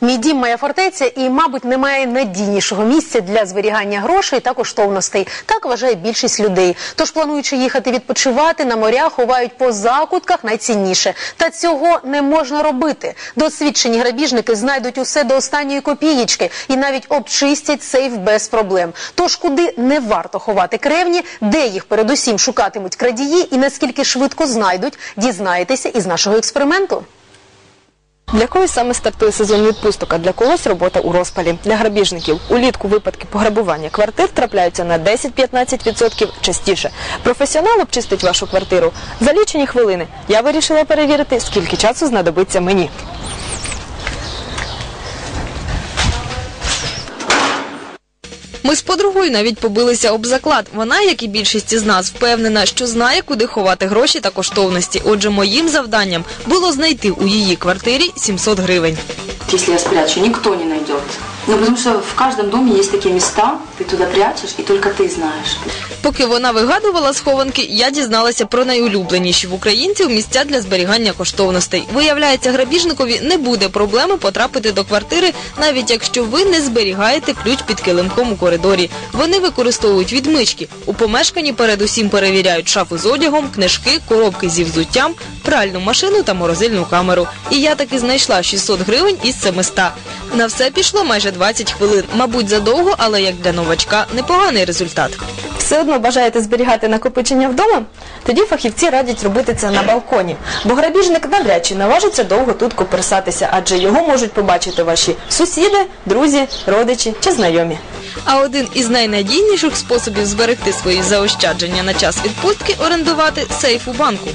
Мій дім моя фортеця, і, мабуть, немає надійнішого місця для зберігання грошей та коштовностей. Так вважає більшість людей. Тож, плануючи їхати відпочивати на моря, ховають по закутках найцінніше. Та цього не можна робити. Досвідчені грабіжники знайдуть усе до останньої копієчки і навіть обчистять сейф без проблем. Тож, куди не варто ховати кревні, де їх передусім шукатимуть крадії і наскільки швидко знайдуть, дізнаєтеся із нашого експерименту. Для когось саме стартує сезон відпусток, а для когось робота у розпалі. Для грабіжників улітку випадки пограбування квартир трапляються на 10-15% частіше. Професіонал обчистить вашу квартиру за лічені хвилини. Я вирішила перевірити, скільки часу знадобиться мені. Ми з подругою навіть побилися об заклад. Вона, як і більшість із нас, впевнена, що знає, куди ховати гроші та коштовності. Отже, моїм завданням було знайти у її квартирі 700 гривень. Если я спрячу, никто не найдет. Ну, потому что в каждом доме есть такие места, ты туда прячешь, и только ты знаешь. Поки вона вигадувала схованки, я дізналася про найулюбленіші в українців місця для зберігання коштовностей. Виявляється, грабіжникові не буде проблеми потрапити до квартири, навіть якщо ви не зберігаєте ключ під килимком у коридорі. Вони використовують відмички. У помешканні передусім перевіряють шафи з одягом, книжки, коробки зі взуттям, пральну машину та морозильну камеру. І я таки знайшла 600 гривень із 700. На все пішло майже 20 хвилин. Мабуть, задовго, але як для новачка непоганий результат. Все одно бажаєте зберігати накопичення вдома? Тоді фахівці радять робити це на балконі, бо грабіжник навряд чи наважиться довго тут коперсатися, адже його можуть побачити ваші сусіди, друзі, родичі чи знайомі. А один із найнадійніших способів зберегти свої заощадження на час відпустки орендувати сейф у банку.